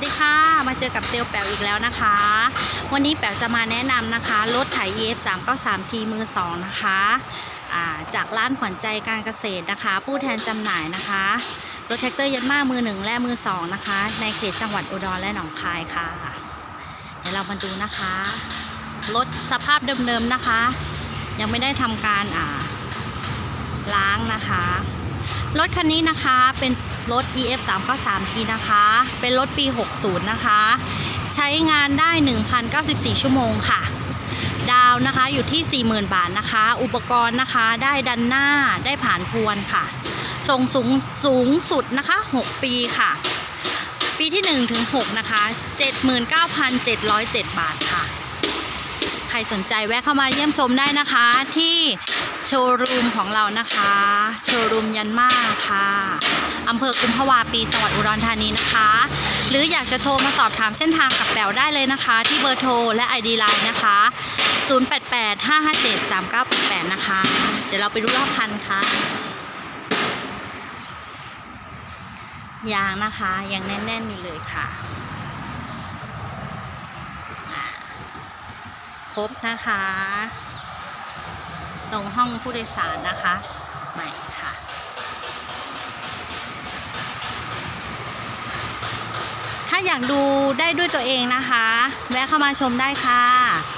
วัสดีค่ะ มาเจอกับเซลแป๋วอีกแล้วนะคะ วันนี้แป๋วจะมาแนะนำนะคะ รถไถ EF 3 9 3 T มือ2นะคะจากร้านขวัญใจการเกษตรนะคะ ผู้แทนจำหน่ายนะคะ รถแท็กเตอร์ยันมามือ1และมือ2นะคะ ในเขตจังหวัดอุดรและหนองคายค่ะ เดี๋ยวเรามาดูนะคะ รถสภาพเดิมๆนะคะ ยังไม่ได้ทำการล้างนะคะ รถคันนี้นะคะเป็นรถ EF 3 9 3 T นะคะ เป็นรถปี 60 นะคะ ใช้งานได้ 1,094 ชั่วโมงค่ะ ดาวนะคะอยู่ที่ 40,000 บาทนะคะ อุปกรณ์นะคะได้ดันหน้าได้ผ่านพวนค่ะส่งสูงสูงสุดนะคะ 6 ปีค่ะ ปีที่ 1 ถึง 6 นะคะ 79,707 บาทค่ะ ใครสนใจแวะเข้ามาเยี่ยมชมได้นะคะที่ โชว์รูมของเรานะคะ โชว์รูมยันมาค่ะอำเภอกุมภาวาปีจังหวัดอุดรธานีนะคะ หรืออยากจะโทรมาสอบถามเส้นทางกับแป๋วได้เลยนะคะ ที่เบอร์โทรและ ID Line นะคะ 0885573988 นะคะ เดี๋ยวเราไปดูรอบคันค่ะยางนะคะยังแน่นๆอยู่เลยค่ะครบนะคะ ตรงห้องผู้โดยสารนะคะใหม่ค่ะ ถ้าอยากดูได้ด้วยตัวเองนะคะ แวะเข้ามาชมได้ค่ะ